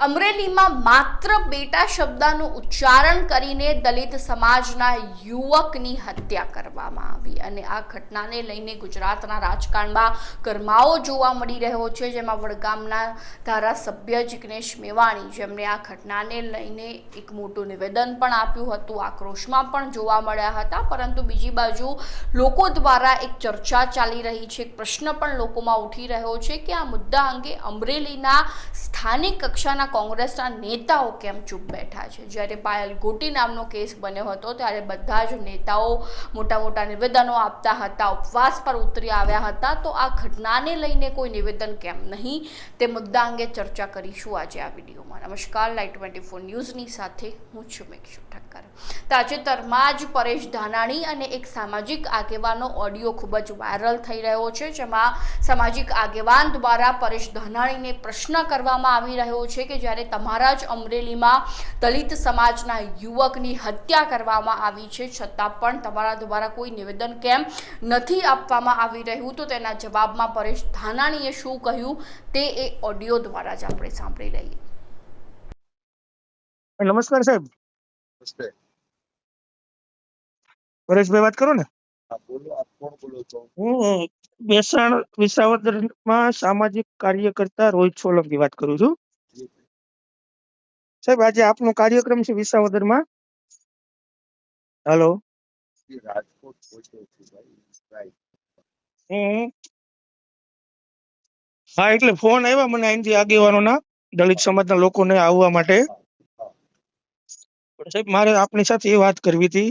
અમરેલીમાં માત્ર બેટા શબ્દનું ઉચ્ચારણ કરીને દલિત સમાજના યુવકની હત્યા કરવામાં આવી અને આ ઘટનાને લઈને ગુજરાતના રાજકારણમાં ગરમાવો જોવા મળી રહ્યો છે, જેમાં વડગામના ધારાસભ્ય જિગ્નેશ મેવાણી જેમણે આ ઘટનાને લઈને એક મોટું નિવેદન પણ આપ્યું હતું. આક્રોશમાં પણ જોવા મળ્યા હતા, પરંતુ બીજી બાજુ લોકો દ્વારા એક ચર્ચા ચાલી રહી છે. એક પ્રશ્ન પણ લોકોમાં ઉઠી રહ્યો છે કે આ મુદ્દા અંગે અમરેલીના સ્થાનિક કક્ષાના કોંગ્રેસના નેતાઓ કેમ ચૂપ બેઠા છે? જ્યારે પાયલ ગોટી નામનો કેસ બન્યો હતો, ત્યારે બધા જ નેતાઓ મોટા મોટા નિવેદનો આપતા હતા, ઉપવાસ પર ઉતરી આવ્યા હતા. તો આ ઘટનાને લઈને કોઈ નિવેદન કેમ નહીં? તે મુદ્દા અંગે ચર્ચા કરીશું આજે આ વિડીયોમાં. નમસ્કાર લાઈટ ટ્વેન્ટી ફોર ન્યૂઝની સાથે હું છું મેક્ષુ ઠક્કર. તાજેતરમાં જ પરેશ ધાનાણી અને એક સામાજિક આગેવાનો ઓડિયો ખૂબ જ વાયરલ થઈ રહ્યો છે, જેમાં સામાજિક આગેવાન દ્વારા પરેશ ધાનાણીને પ્રશ્ન કરવામાં આવી રહ્યો છે કે જ્યારે તમારા જ અમરેલીમાં દલિત સમાજના યુવકની હત્યા કરવામાં આવી છે છતાં પણ તમારા દ્વારા કોઈ નિવેદન કેમ નથી આપવામાં આવી રહ્યું? તો તેના જવાબમાં પરેશ ધાનાણીએ શું કહ્યું? તે એ ઓડિયો દ્વારા જ આપણે સાંભળી લઈએ. નમસ્કાર સાહેબ. પરેશભાઈ વાત કરો ને. હા બોલો આપ કોણ બોલો છો? હું બેસાણ વિસાવદરમાં સામાજિક કાર્યકર્તા રોહિત સોલંકી વાત કરું છું. સાહેબ આજે આપનો કાર્યક્રમ છે વિસાવદરમાં. હેલો. હું એટલે ફોન આવ્યા મને અહીંથી આગેવાનોના દલિત સમાજના લોકોને આવવા માટે. સાહેબ મારે આપની સાથે એ વાત કરવી હતી.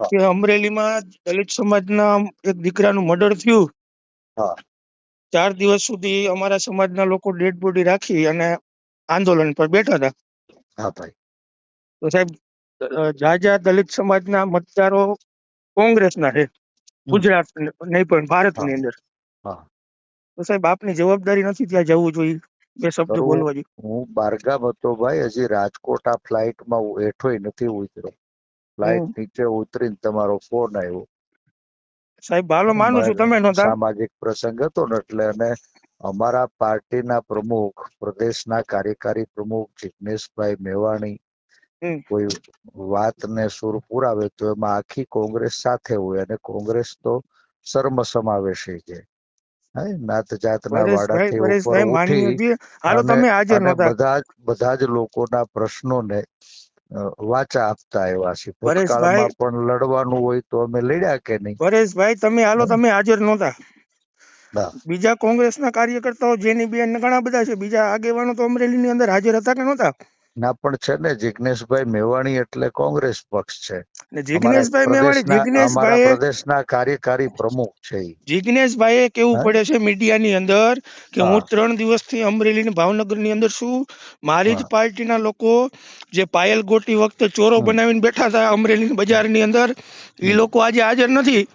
કે અમરેલીમાં દલિત સમાજના એક દીકરાનું મર્ડર થયું. હા. ચાર દિવસ સુધી અમારા સમાજના લોકો ડેડ બોડી રાખી અને આંદોલન પર બેઠા હતા. હા ભાઈ. તો સાહેબ જાજા દલિત સમાજના મતદારો કોંગ્રેસના છે ગુજરાત નહીં પણ ભારતની અંદર. તો સાહેબ આપની જવાબદારી નથી ત્યાં જવું જોઈએ બે શબ્દ. બોલવા જોઈએ હું બારગામ હતો ભાઈ હજી રાજકોટ આ ફ્લાઇટમાં હું હેઠોય નથી ઉતર્યો. ફ્લાઇટ નીચે ઉતરીને તમારો ફોન આવ્યો. સાહેબ હાલો માનું છું તમે સામાજિક પ્રસંગ હતો ને એટલે અને અમારા પાર્ટીના પ્રમુખ પ્રદેશના કાર્યકારી પ્રમુખ જિગ્નેશભાઈ મેવાણી. કોઈ વાતને સુર પુરાવે તો એમાં આખી કોંગ્રેસ સાથે હોય અને કોંગ્રેસ તો સર્મ સમાવેશી છે. નાત જાતના વાડાથી ઉપર ઉઠી બધા બધા જ લોકોના પ્રશ્નોને વાચા આપતા એવા છે. ભૂતકાળમાં પણ લડવાનું હોય તો અમે લડ્યા કે નહીં? પરેશભાઈ તમે હાલો તમે હાજર નહોતા. બીજા કોંગ્રેસના કાર્યકર્તાઓ જેની બેન ઘણા બધા છે બીજા આગેવાનો તો અમરેલીની અંદર હાજર હતા કે નહોતા? ના પણ છે ને જિગ્નેશભાઈ મેવાણી એટલે કોંગ્રેસ પક્ષ છે. ને મેવાણી પ્રદેશના- પ્રદેશના કાર્યકારી પ્રમુખ છે ઈ. જિગ્નેશભાઈએ કેવું પડે છે મીડિયાની અંદર કે હું. ત્રણ દિવસથી અમરેલી ને ભાવનગરની અંદર છું. મારી જ પાર્ટી પાર્ટીના લોકો જે પાયલ ગોટી વખતે ચોરો બનાવીને બેઠા હતા અમરેલી બજારની અંદર એ લોકો આજે હાજર નથી.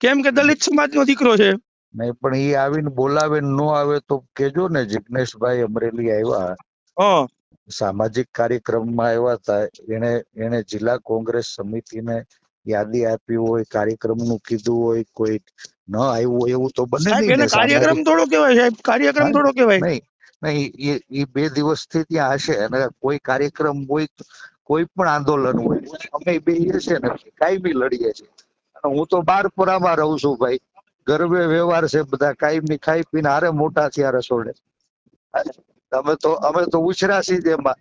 કેમ કે દલિત સમાજનો દીકરો છે. નહીં પણ એ આવીને બોલાવે નો ન આવે તો કેજો ને જિગ્નેશભાઈ અમરેલી આવ્યા. સામાજિક કાર્યક્રમમાં આવ્યા હતા એને એને જિલ્લા કોંગ્રેસ સમિતિને યાદી આપી હોય કાર્યક્રમનું કીધું હોય કોઈ ન આવ્યું હોય એવું તો બને નહીં કાર્યક્રમ થોડો કહેવાય સાહેબ. કાર્યક્રમ થોડો કહેવાય. નહીં નહીં એ એ બે દિવસથી ત્યાં હશે અને કોઈ કાર્યક્રમ હોય કોઈ પણ આંદોલન હોય અમે બે છે ને કાયમી લડીએ છીએ. અને હું તો બારપુરામાં રહું છું ભાઈ. ગરબે વ્યવહાર છે બધા કાયમી ખાઈ પીને હારે મોટા થયા રસોડે. અમે તો અમે તો ઉછરાશી જ એમાં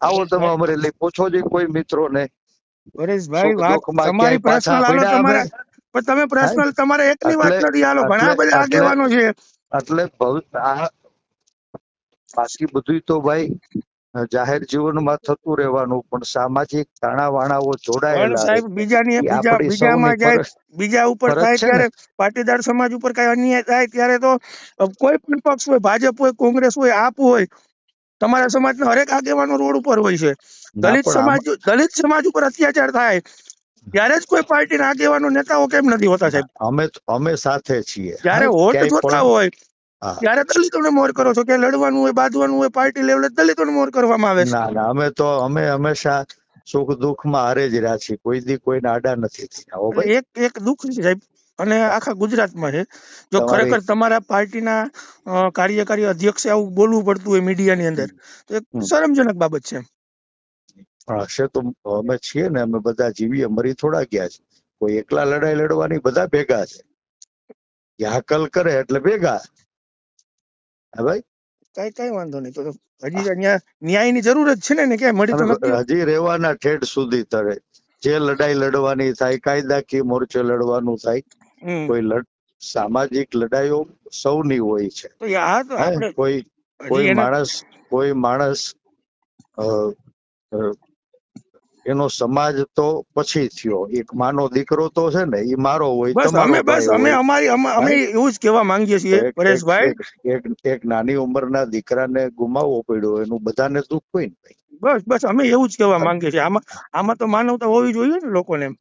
આવો તમે અમરેલી પૂછો જ કોઈ મિત્રો ને. પરેશભાઈ વાત તમારી પર્સનલ આલો તમારે પણ તમે પર્સનલ તમારે એકની વાત નથી આલો ઘણા બધા આગેવાનો છે. એટલે આ બાકી બધું તો ભાઈ જાહેર જીવનમાં થતું રહેવાનું પણ સામાજિક તાણાવાણાઓ જોડાયેલા સાહેબ બીજાની બીજા બીજામાં જાય બીજા ઉપર થાય ત્યારે પાટીદાર સમાજ ઉપર કઈ અન્યાય થાય ત્યારે તો કોઈ પણ પક્ષ હોય ભાજપ હોય કોંગ્રેસ હોય આપ હોય તમારા સમાજના હરેક આગેવાનો રોડ ઉપર હોય છે. દલિત સમાજ દલિત સમાજ ઉપર અત્યાચાર થાય ત્યારે જ કોઈ પાર્ટીના આગેવાનો નેતાઓ કેમ નથી હોતા સાહેબ? અમે અમે સાથે છીએ. જ્યારે વોટ જોતા હોય. ત્યારે દલિતોને મોર કરો છો કે લડવાનું હોય બાંધવાનું હોય પાર્ટી લેવલે દલિતોને મોર કરવામાં આવે છે. ના ના અમે તો અમે હંમેશા સુખ દુઃખમાં હારે જ રહ્યા છીએ. કોઈ દી કોઈને આડા નથી એક એક દુઃખ છે સાહેબ અને આખા ગુજરાતમાં છે. જો ખરેખર તમારા પાર્ટીના કાર્યકારી અધ્યક્ષે આવું બોલવું પડતું હોય મીડિયાની અંદર તો એક શરમજનક બાબત છે. હશે તો અમે છીએ ને અમે બધા જીવીએ મરી થોડા ગયા છે. કોઈ એકલા લડાઈ લડવાની બધા ભેગા છે. હાકલ કરે એટલે ભેગા. હા ભાઈ? કઈ કઈ વાંધો નહીં. તો હજી અહીંયા ન્યાયની જરૂર જ છે ને ને ક્યાંય મળી તો નથી? હજી રહેવાના ઠેઠ સુધી તરે. જે લડાઈ લડવાની થાય કાયદાકીય મોરચે લડવાનું થાય કોઈ લડ સામાજિક લડાઈઓ સૌની હોય છે. કોઈ કોઈ માણસ કોઈ માણસ એનો સમાજ તો પછી થયો. એક માનો દીકરો તો છે ને એ મારો હોય બસ અમે બસ અમે અમારી અમે એવું જ કહેવા માંગીએ છીએ પરેશભાઈ. એક એક નાની ઉંમરના દીકરાને ગુમાવવો પડ્યો એનું બધાને દુઃખ હોય ને બસ બસ અમે એવું જ કહેવા માંગીએ છીએ. આમાં આમાં તો માનવતા હોવી જોઈએ ને લોકોને. એમ